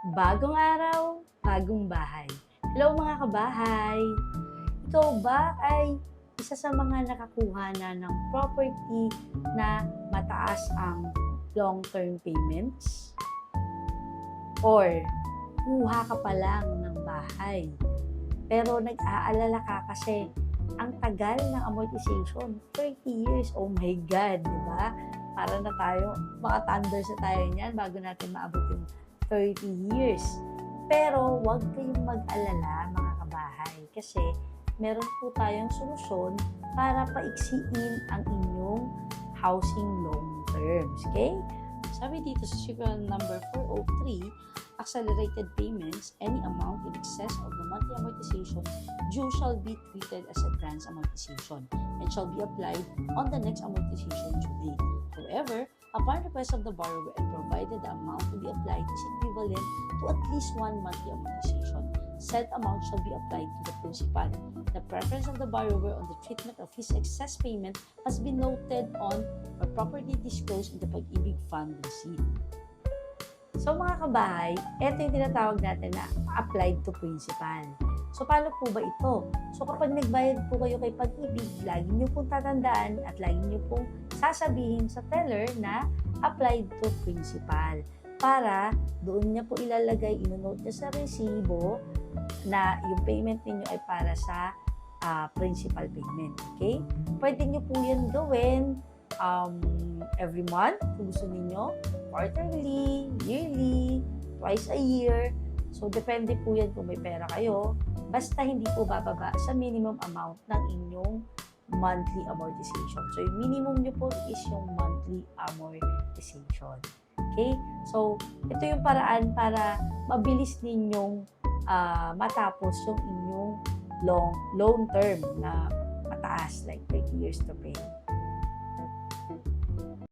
Bagong araw, bagong bahay. Hello mga kabahay! Ikaw ba ay isa sa mga nakakuha na ng property na mataas ang long-term payments? Or kuha ka pa lang ng bahay pero nag-aalala ka kasi ang tagal ng amortization, 30 years, oh my God, di ba? Para na tayo, mga thunders na tayo niyan bago natin maabot yung 30 years. Pero huwag kayong mag-alala mga kabahay kasi meron po tayong solusyon para paiksiin ang inyong housing long terms. Okay? Sabi dito sa circle number 403, accelerated payments, any amount in excess of the monthly amortization due shall be treated as advance amortization and shall be applied on the next amortization due date. However, upon request of the borrower and provided the amount to be applied is equivalent to at least one monthly amortization, said amount shall be applied to the principal. The preference of the borrower on the treatment of his excess payment must be noted on or properly disclosed in the Pag-ibig Fund receipt. So mga kabahay, ito yung tinatawag natin na applied to principal. So paano po ba ito? So kapag nagbayad po kayo kay Pag-ibig, lagi niyo pong tatandaan at lagi niyo pong sasabihin sa teller na applied to principal para doon niya po ilalagay, inonote niya sa resibo na yung payment ninyo ay para sa ah, principal payment. Okay? Pwede niyo po yan gawin um, every month kung gusto ninyo, quarterly, yearly, twice a year. So, depende po yan kung may pera kayo. Basta hindi po bababa sa minimum amount ng inyong monthly amortization. So, yung minimum nyo po is yung monthly amortization. Okay? So, ito yung paraan para mabilis ninyong ah, matapos yung inyong long, long term na mataas, like 30 years to pay.